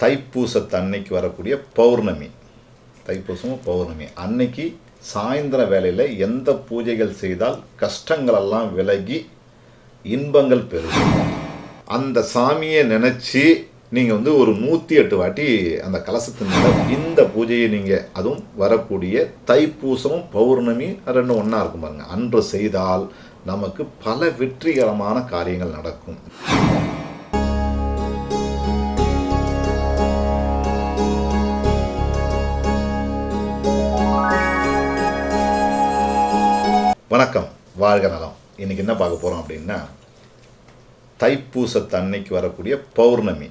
தைப்பூசத்தன்னைக்கு வரக்கூடிய பௌர்ணமி. தைப்பூசமும் பௌர்ணமி. அன்னைக்கு சாயந்தர வேலையில் எந்த பூஜைகள் செய்தால் கஷ்டங்களெல்லாம் விலகி இன்பங்கள் பெருகும் அந்த சாமியை நினச்சி நீங்கள் வந்து ஒரு நூற்றி எட்டு வாட்டி அந்த கலசத்தின் மேல இந்த பூஜையை நீங்கள் அதுவும் வரக்கூடிய தைப்பூசமும் பௌர்ணமி ரெண்டும் ஒன்றா இருக்கும் பாருங்கள் அன்று செய்தால் நமக்கு பல வெற்றிகரமான காரியங்கள் நடக்கும். வணக்கம் வாழ்க நலம். இன்றைக்கி என்ன பார்க்க போகிறோம் அப்படின்னா தைப்பூசத்தன்னைக்கு வரக்கூடிய பௌர்ணமி.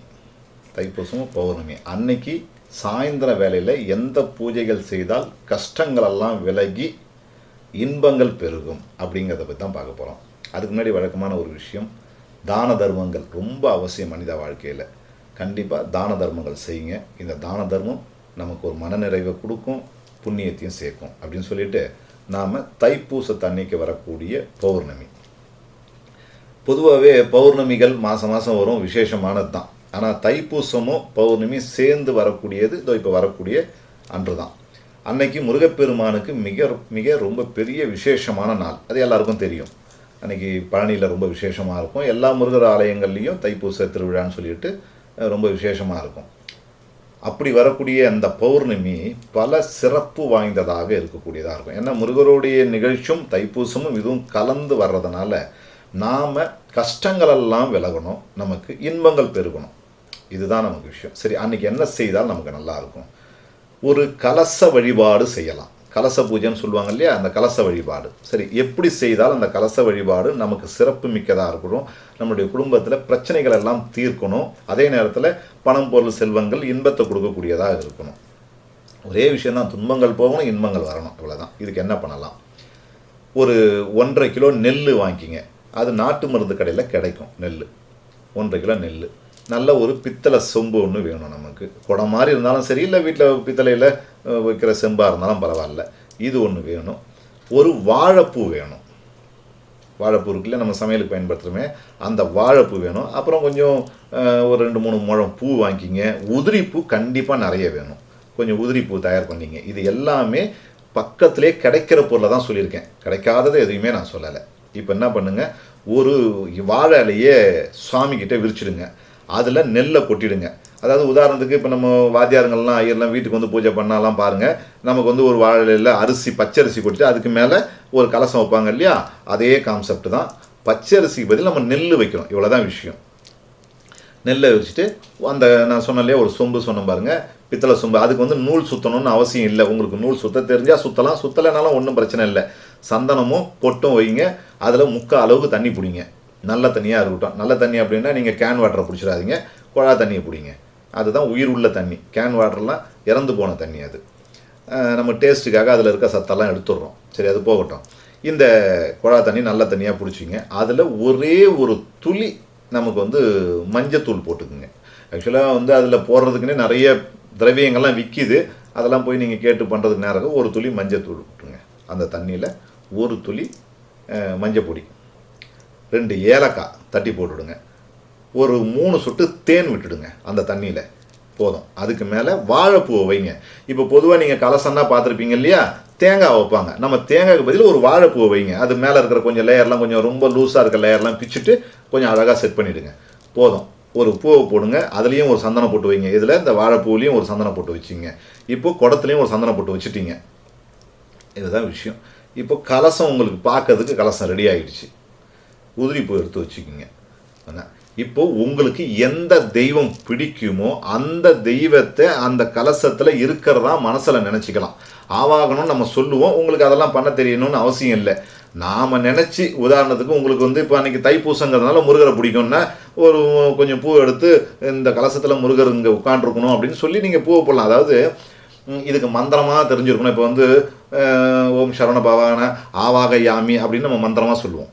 தைப்பூசமும் பௌர்ணமி. அன்னைக்கு சாயந்தர வேளையில் எந்த பூஜைகள் செய்தால் கஷ்டங்களெல்லாம் விலகி இன்பங்கள் பெருகும் அப்படிங்கிறத பற்றி தான் பார்க்க போகிறோம் அதுக்கு முன்னாடி வழக்கமான ஒரு விஷயம் தான தர்மங்கள் ரொம்ப அவசியம் மனித வாழ்க்கையில். கண்டிப்பாக தான தர்மங்கள் செய்யுங்க. இந்த தான தர்மம் நமக்கு ஒரு மனநிறைவை கொடுக்கும் புண்ணியத்தையும் சேர்க்கும் அப்படின்னு சொல்லிட்டு நாம் தைப்பூசத்தன்னைக்கு வரக்கூடிய பௌர்ணமி. பொதுவாகவே பௌர்ணமிகள் மாதம் மாதம் வரும் விசேஷமானது தான் ஆனால் தைப்பூசமும் பௌர்ணமி சேர்ந்து வரக்கூடியது இதோ இப்போ வரக்கூடிய அன்று தான் அன்னைக்கு முருகப்பெருமானுக்கு மிக மிக ரொம்ப பெரிய விசேஷமான நாள். அது எல்லாருக்கும் தெரியும். அன்னைக்கு பழனியில் ரொம்ப விசேஷமாக இருக்கும். எல்லா முருகர் ஆலயங்கள்லேயும் தைப்பூச திருவிழான்னு சொல்லிட்டு ரொம்ப விசேஷமாக இருக்கும். அப்படி வரக்கூடிய அந்த பௌர்ணமி பல சிறப்பு வாய்ந்ததாக இருக்கக்கூடியதாக இருக்கும். ஏன்னா முருகருடைய நிகழ்ச்சியும் தைப்பூசமும் இதுவும் கலந்து வர்றதுனால நாம் கஷ்டங்களெல்லாம் விலகணும். நமக்கு இன்பங்கள் பெருகணும். இதுதான் நமக்கு விஷயம். சரி அன்னைக்கு என்ன செய்தால் நமக்கு நல்லா இருக்கும்? ஒரு கலச வழிபாடு செய்யலாம். கலச பூஜைன்னு சொல்லுவாங்க இல்லையா? அந்த கலச வழிபாடு. சரி எப்படி செய்தால் அந்த கலச வழிபாடு நமக்கு சிறப்பு மிக்கதாக இருக்கணும்? நம்மளுடைய குடும்பத்தில் பிரச்சனைகள் எல்லாம் தீர்க்கணும். அதே நேரத்தில் பணம் பொருள் செல்வங்கள் இன்பத்தை கொடுக்கக்கூடியதாக இருக்கணும். ஒரே விஷயந்தான் துன்பங்கள் போகணும் இன்பங்கள் வரணும். அவ்வளோதான் இதுக்கு என்ன பண்ணலாம்? ஒரு ஒன்றரை கிலோ நெல் வாங்கிக்கிங்க அது நாட்டு மருந்து கடையில் கிடைக்கும் நெல் ஒன்றரை கிலோ நெல் நல்ல ஒரு பித்தளை சொம்பு ஒன்று வேணும் நமக்கு. குடம் மாதிரி இருந்தாலும் சரி இல்லை வீட்டில் பித்தளையில் வைக்கிற செம்பாக இருந்தாலும் பரவாயில்ல. இது ஒன்று வேணும். ஒரு வாழைப்பூ வேணும். வாழைப்பூ இருக்குல்ல நம்ம சமையலுக்கு பயன்படுத்துகிறோமே அந்த வாழைப்பூ வேணும். அப்புறம் கொஞ்சம் ஒரு ரெண்டு மூணு முழம் பூ வாங்கிக்கிங்க உதிரிப்பூ கண்டிப்பாக நிறைய வேணும். கொஞ்சம் உதிரிப்பூ தயார் பண்ணிங்க. இது எல்லாமே பக்கத்திலே கிடைக்கிற பொருளை தான் சொல்லியிருக்கேன். கிடைக்காதது எதுவுமே நான் சொல்லலை. இப்போ என்ன பண்ணுங்க? ஒரு வாழை இலையே சுவாமிக்கிட்டே விரிச்சிடுங்க. அதில் நெல்லை கொட்டிடுங்க. அதாவது உதாரணத்துக்கு இப்போ நம்ம வாத்தியாருங்கள்லாம் ஐயர்லாம் வீட்டுக்கு வந்து பூஜை பண்ணாலாம் பாருங்கள் நமக்கு வந்து ஒரு வாழையில் அரிசி பச்சரிசி கொட்டிட்டு அதுக்கு மேலே ஒரு கலசம் வைப்பாங்க இல்லையா? அதே கான்செப்ட் தான். பச்சரிசிக்கு பதில் நம்ம நெல் வைக்கிறோம் இவ்வளோதான் விஷயம். நெல்லை வச்சுட்டு அந்த நான் சொன்னேன் ஒரு சொம்பு சொன்னேன் பாருங்கள் பித்தளை சொம்பு. அதுக்கு வந்து நூல் சுத்தணும்னு அவசியம் இல்லை. உங்களுக்கு நூல் சுத்த தெரிஞ்சால் சுற்றலாம் சுத்தலைனாலும் ஒன்றும் பிரச்சனை இல்லை. சந்தனமும் பொட்டும் வைங்க. அதில் முக்கால் அளவுக்கு தண்ணி பிடிங்க. நல்ல தண்ணியாக இருக்கட்டும். நல்ல தண்ணி அப்படின்னா நீங்கள் கேன் வாட்டரை பிடிச்சிடாதீங்க. குழா தண்ணியை பிடிங்க. அதுதான் உயிர் உள்ள தண்ணி. கேன் வாட்டர்லாம் இறந்து போன தண்ணி அது. நம்ம டேஸ்ட்டுக்காக அதில் இருக்க சத்தெல்லாம் எடுத்துடுறோம். சரி அது போகட்டும். இந்த குழா தண்ணி நல்ல தண்ணியாக பிடிச்சிங்க. அதில் ஒரே ஒரு துளி நமக்கு வந்து மஞ்சத்தூள் போட்டுக்குங்க. ஆக்சுவலாக வந்து அதில் போடுறதுக்குன்னே நிறைய திரவியங்கள்லாம் விற்கிது அதெல்லாம் போய் நீங்கள் கேட்டு பண்ணுறதுக்கு நேரம் ஒரு துளி மஞ்சத்தூள் போட்டுங்க அந்த தண்ணியில் ஒரு துளி மஞ்சள் பொடி ரெண்டு ஏலக்காய் தட்டி போட்டுவிடுங்க ஒரு மூணு சொட்டு தேன் விட்டுடுங்க அந்த தண்ணியில். போதும். அதுக்கு மேலே வாழைப்பூவை வைங்க. இப்போ பொதுவாக நீங்கள் கலசன்னா பார்த்துருப்பீங்க இல்லையா? தேங்காய் வைப்பாங்க. நம்ம தேங்காய்க்கு பதில் ஒரு வாழைப்பூவை வைங்க. அது மேலே இருக்கிற கொஞ்சம் லேயர்லாம் கொஞ்சம் ரொம்ப லூஸாக இருக்கிற லேயர்லாம் பிச்சுட்டு கொஞ்சம் அழகாக செட் பண்ணிவிடுங்க போதும். ஒரு பூவை போடுங்க. அதுலேயும் ஒரு சந்தனம் போட்டு வைங்க. இதில் இந்த வாழைப்பூவிலையும் ஒரு சந்தனம் போட்டு வச்சிங்க. இப்போ குடத்துலையும் ஒரு சந்தனம் போட்டு வச்சுட்டீங்க. இதுதான் விஷயம். இப்போ கலசம் உங்களுக்கு பார்க்கறதுக்கு கலசம் ரெடி ஆகிடுச்சு உதிரி எடுத்து வச்சுக்கிங்க. இப்போது இப்போ உங்களுக்கு எந்த தெய்வம் பிடிக்குமோ அந்த தெய்வத்தை அந்த கலசத்தில் இருக்கிறதா மனசில் நினச்சிக்கலாம். ஆவாகணும்னு நம்ம சொல்லுவோம். உங்களுக்கு அதெல்லாம் பண்ண தெரியணும்னு அவசியம் இல்லை. நாம் நினச்சி உதாரணத்துக்கு உங்களுக்கு வந்து இப்போ அன்றைக்கி தைப்பூசங்கிறதுனால முருகரை பிடிக்கும்னா ஒரு கொஞ்சம் பூ எடுத்து இந்த கலசத்தில் முருகர் இங்கே உட்காண்டிருக்கணும் அப்படின்னு சொல்லி நீங்கள் பூவை போடலாம். அதாவது இதுக்கு மந்திரமாக தெரிஞ்சிருக்கணும். இப்போ வந்து ஓம் சரண பவான ஆவாக யாமி அப்படின்னு நம்ம மந்திரமாக சொல்லுவோம்.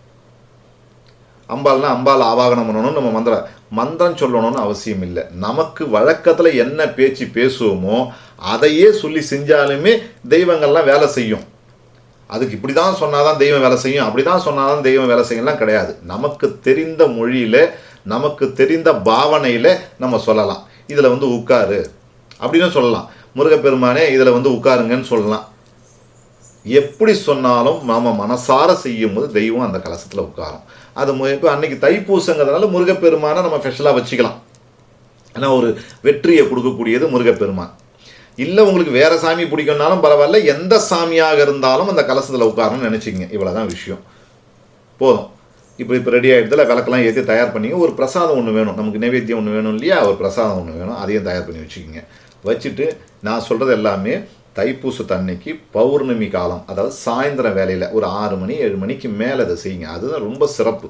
அம்பாள்னா அம்பாள் ஆவாகனம் பண்ணணும்னு நம்ம மந்திரம் மந்திரம் சொல்லணும்னு அவசியம் இல்லை. நமக்கு வழக்கத்தில் என்ன பேச்சு பேசுவோமோ அதையே சொல்லி செஞ்சாலுமே தெய்வங்கள்லாம் வேலை செய்யும். அதுக்கு இப்படி தான் சொன்னால் தான் தெய்வம் வேலை செய்யும் அப்படி தான் சொன்னாதான் தெய்வம் வேலை செய்யலாம் கிடையாது. நமக்கு தெரிந்த மொழியில் நமக்கு தெரிந்த பாவனையில் நம்ம சொல்லலாம். இதில் வந்து உட்காரு. அப்படின்னு சொல்லலாம். முருகப்பெருமானே இதில் வந்து உட்காருங்கன்னு சொல்லலாம். எப்படி சொன்னாலும் நாம் மனசார செய்யும்போது தெய்வம் அந்த கலசத்தில் உட்காரும். அது இப்போ அன்னைக்கு தைப்பூசங்கிறதுனால முருகப்பெருமானை நம்ம ஸ்பெஷலாக வச்சுக்கலாம். ஏன்னா ஒரு வெற்றியை கொடுக்கக்கூடியது முருகப்பெருமான். இல்லை உங்களுக்கு வேற சாமி பிடிக்கும்னாலும் பரவாயில்ல எந்த சாமியாக இருந்தாலும் அந்த கலசத்தில் உட்காரணும்னு நினச்சிங்க இவ்வளோதான் விஷயம். போதும். இப்போ இப்போ ரெடி ஆகிடுதில் விளக்கெல்லாம் ஏற்றி தயார் பண்ணிங்க. ஒரு பிரசாதம் ஒன்று வேணும். நமக்கு நைவேத்தியம் ஒன்று வேணும் இல்லையா? ஒரு பிரசாதம் ஒன்று வேணும். அதையும் தயார் பண்ணி வச்சுக்கோங்க. வச்சுட்டு நான் சொல்கிறது எல்லாமே தைப்பூசத்து அன்னைக்கு பௌர்ணமி காலம் அதாவது சாயந்தரம் வேலையில் ஒரு ஆறு மணி ஏழு மணிக்கு மேலே அதை செய்யுங்க. அதுதான் ரொம்ப சிறப்பு.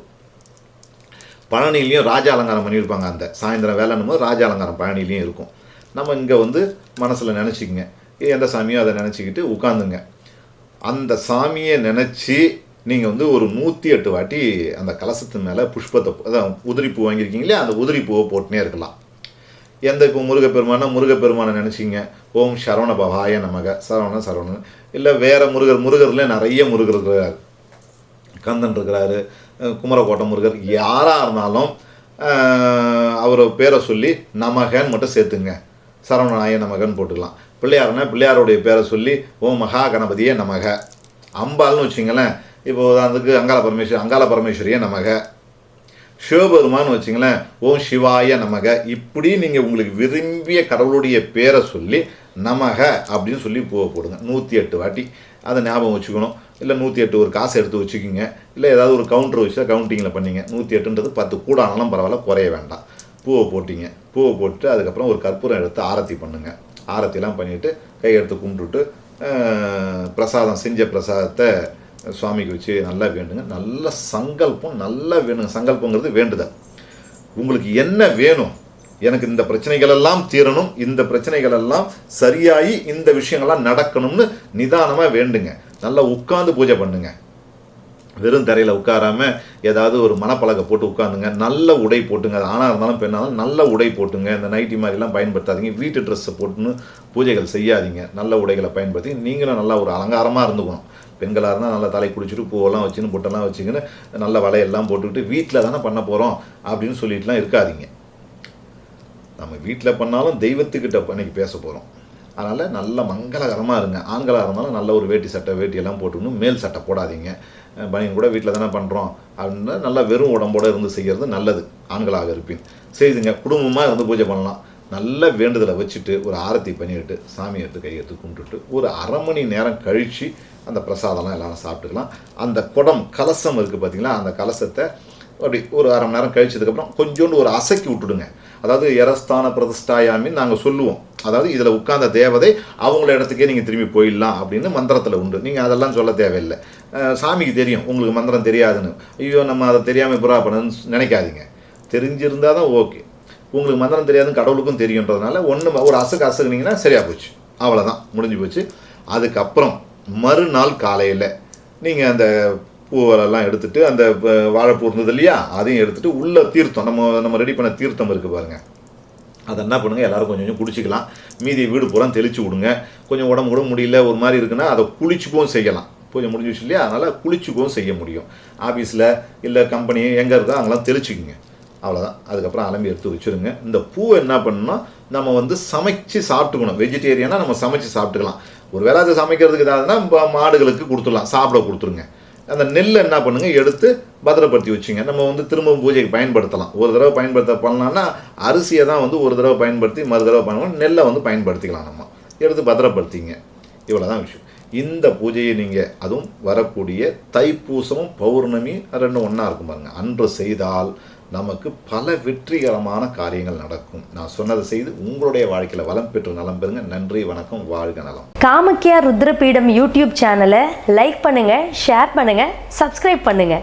பழனிலையும் ராஜ அலங்காரம் பண்ணியிருப்பாங்க அந்த சாயந்தரம் வேலைன்னும் போது ராஜ அலங்காரம் பழனிலையும் இருக்கும். நம்ம இங்கே வந்து மனசில் நினச்சிக்கங்க. எந்த சாமியோ அதை நினச்சிக்கிட்டு உட்காந்துங்க. அந்த சாமியை நினச்சி நீங்கள் வந்து ஒரு நூற்றி எட்டு வாட்டி அந்த கலசத்து மேலே புஷ்பத்தை அதான் உதிரி பூ வாங்கியிருக்கீங்களே அந்த உதிரி பூவை போட்டுனே இருக்கலாம். எந்த இப்போ முருகப்பெருமானா முருகப்பெருமானை நினச்சிங்க. ஓம் சரவண பவாய நமக. சரவண சரவணன். இல்லை வேறு முருகர் முருகர்ல நிறைய முருகர் இருக்கிறார். கந்தன் இருக்கிறாரு குமரக்கோட்டை முருகர். யாராக இருந்தாலும் அவர் பேரை சொல்லி நமகன்னு மட்டும் சேர்த்துங்க. சரவணனாய நமகன்னு போட்டுக்கலாம். பிள்ளையார்னா பிள்ளையாருடைய பேரை சொல்லி ஓ மகா கணபதியே நமக. அம்பாள்னு வச்சிங்களேன் இப்போ அதுக்கு அங்காள பரமேஸ்வரி அங்காள பரமேஸ்வரியே நமக. சிவபெருமான்னு வச்சிங்களேன் ஓம் சிவாய நமக. இப்படி நீங்கள் உங்களுக்கு விரும்பிய கடவுளுடைய பேரை சொல்லி நமக அப்படின்னு சொல்லி பூவை போடுங்க. நூற்றி எட்டு வாட்டி. அதை ஞாபகம் வச்சுக்கணும். இல்லை நூற்றி எட்டு ஒரு காசு எடுத்து வச்சுக்கோங்க. இல்லை ஏதாவது ஒரு கவுண்டர் வச்சு கவுண்டிங்கில் பண்ணிங்க. நூற்றி எட்டுன்றது பத்து கூட ஆனாலும் பரவாயில்ல குறைய வேண்டாம். பூவை போட்டிங்க. பூவை போட்டு அதுக்கப்புறம் ஒரு கற்பூரம் எடுத்து ஆரத்தி பண்ணுங்கள் ஆரத்திலாம் பண்ணிவிட்டு கை எடுத்து கும்பிட்டுட்டு பிரசாதம் செஞ்ச பிரசாதத்தை சுவாமிக்கு வச்சு நல்லா வேண்டுங்க. நல்ல சங்கல்பம் நல்லா வேணுங்க. சங்கல்பங்கிறது வேண்டுதல். உங்களுக்கு என்ன வேணும்? எனக்கு இந்த பிரச்சனைகளெல்லாம் தீரணும். இந்த பிரச்சனைகளெல்லாம் சரியாகி இந்த விஷயங்கள்லாம் நடக்கணும்னு நிதானமாக வேண்டுங்க. நல்லா உட்காந்து பூஜை பண்ணுங்க. வெறும் தரையில் உட்காராமல் ஏதாவது ஒரு மனப்பழக்கை போட்டு உட்காந்துங்க நல்ல உடை போட்டுங்க. அது ஆணாக இருந்தாலும் பெண்ணாக இருந்தாலும் நல்ல உடை போட்டுங்க. இந்த நைட்டி மாதிரிலாம் பயன்படுத்தாதீங்க. வீட்டு ட்ரெஸ்ஸை போட்டுன்னு பூஜைகள் செய்யாதீங்க. நல்ல உடைகளை பயன்படுத்தி நீங்களும் நல்லா ஒரு அலங்காரமாக இருந்துக்கணும். பெண்களாக இருந்தால் நல்லா தலை குடிச்சிட்டு பூவெல்லாம் வச்சுன்னு பொட்டெல்லாம் வச்சுக்கின்னு நல்ல வலையெல்லாம் போட்டுக்கிட்டு வீட்டில் தானே பண்ண போகிறோம் அப்படின்னு சொல்லிட்டுலாம் இருக்காதீங்க. நம்ம வீட்டில் பண்ணாலும் தெய்வத்துக்கிட்ட இன்னைக்கு பேச போகிறோம் அதனால் நல்ல மங்களகரமாக இருங்க. ஆண்களாக இருந்தாலும் நல்ல ஒரு வேட்டி சட்டை வேட்டியெல்லாம் போட்டுக்கணும் மேல் சட்டை போடாதீங்க. அஹ் பனியன் கூட வீட்டில் தானே பண்ணுறோம் அப்படின்னா நல்லா வெறும் உடம்போட இருந்து செய்கிறது நல்லது ஆண்களாக இருப்பின். செய்துங்க குடும்பமாக இருந்து பூஜை பண்ணலாம். நல்ல வேண்டுதலை வச்சுட்டு ஒரு ஆரத்தி பண்ணிட்டு சாமி எடுத்து கையெடுத்து கும்பிட்டுட்டு ஒரு அரை மணி நேரம் கழித்து அந்த பிரசாதம்லாம் எல்லாரும் சாப்பிட்டுக்கலாம். அந்த குடம் கலசம் இருக்குது பார்த்தீங்களா அந்த கலசத்தை அப்படி ஒரு அரை மணி நேரம் கழிச்சதுக்கப்புறம் கொஞ்சோண்டு ஒரு அசைக்கி விட்டுடுங்க. அதாவது எரஸ்தான பிரதிஷ்டாயாமின்னு நாங்கள் சொல்லுவோம். அதாவது இதில் உட்கார்ந்த தேவதை அவங்கள இடத்துக்கே நீங்கள் திரும்பி போயிடலாம் அப்படின்னு மந்திரத்தில் உண்டு. நீங்கள் அதெல்லாம் சொல்ல தேவையில்லை. சாமிக்கு தெரியும். உங்களுக்கு மந்திரம் தெரியாதுன்னு. ஐயோ நம்ம அதை தெரியாமல் புறா பண்ணணும்னு நினைக்காதீங்க. தெரிஞ்சிருந்தால் தான் ஓகே. உங்களுக்கு மந்திரம் தெரியாதுன்னு கடவுளுக்கும் தெரியுன்றதுனால ஒன்று ஒரு அசுக்கு அசகுனீங்கன்னா சரியாக போச்சு. அவ்வளோதான் முடிஞ்சு போச்சு. அதுக்கப்புறம் மறுநாள் காலையில் நீங்கள் அந்த பூவெல்லாம் எடுத்துகிட்டு அந்த வாழைப்பூ இருந்தது இல்லையா? அதையும் எடுத்துகிட்டு உள்ள தீர்த்தம் நம்ம நம்ம ரெடி பண்ண தீர்த்தம் இருக்குது பாருங்க. அதை என்ன பண்ணுங்கள் எல்லோரும் கொஞ்சம் கொஞ்சம் குடிச்சிக்கலாம். மீதி வீடு பூரா தெளிச்சு விடுங்க. கொஞ்சம் உடம்பு கூட முடியல ஒரு மாதிரி இருக்குன்னா அதை குளிச்சுக்கவும் செய்யலாம். பூஜை முடிஞ்சிச்சு இல்லையா? அதனால் குளிச்சுக்கவும் செய்ய முடியும். ஆஃபீஸில் இல்லை கம்பெனி எங்கே இருக்கோ அங்கெல்லாம் தெளிச்சுக்குங்க. அவ்வளோதான் அதுக்கப்புறம் அலம்பி எடுத்து வச்சுருங்க. இந்த பூவை என்ன பண்ணணும்னா நம்ம வந்து சமைச்சு சாப்பிட்டுக்கணும். வெஜிடேரியனாக நம்ம சமைச்சு சாப்பிட்டுக்கலாம். ஒரு வேளை அதை சமைக்கிறதுக்கு ஏதாவதுன்னா மாடுகளுக்கு கொடுத்துடலாம். சாப்பிட கொடுத்துருங்க. அந்த நெல்லை என்ன பண்ணுங்கள் எடுத்து பத்திரப்படுத்தி வச்சுங்க. நம்ம வந்து திரும்பவும் பூஜைக்கு பயன்படுத்தலாம். ஒரு தடவை பயன்படுத்த பண்ணலாம்னா அரிசியை தான் வந்து ஒரு தடவை பயன்படுத்தி மறு தடவை பண்ணணும் நெல்லை வந்து பயன்படுத்திக்கலாம் நம்ம. எடுத்து பத்திரப்படுத்திங்க. இவ்வளோ தான் விஷயம். இந்த பூஜையை நீங்கள் அதுவும் வரக்கூடிய தைப்பூசமும் பௌர்ணமி ரெண்டும் ஒன்றா இருக்கும் பாருங்கள் அன்று செய்தால் நமக்கு பல வெற்றிகரமான காரியங்கள் நடக்கும். நான் சொன்னதை செய்து உங்களுடைய வாழ்க்கையில் வளம் பெற்று நலம் பெறுங்க. நன்றி வணக்கம் வாழ்க நலம். காமக்கியா ருத்ரபீடம் யூடியூப் சேனலை லைக் பண்ணுங்க ஷேர் பண்ணுங்க சப்ஸ்கிரைப் பண்ணுங்க.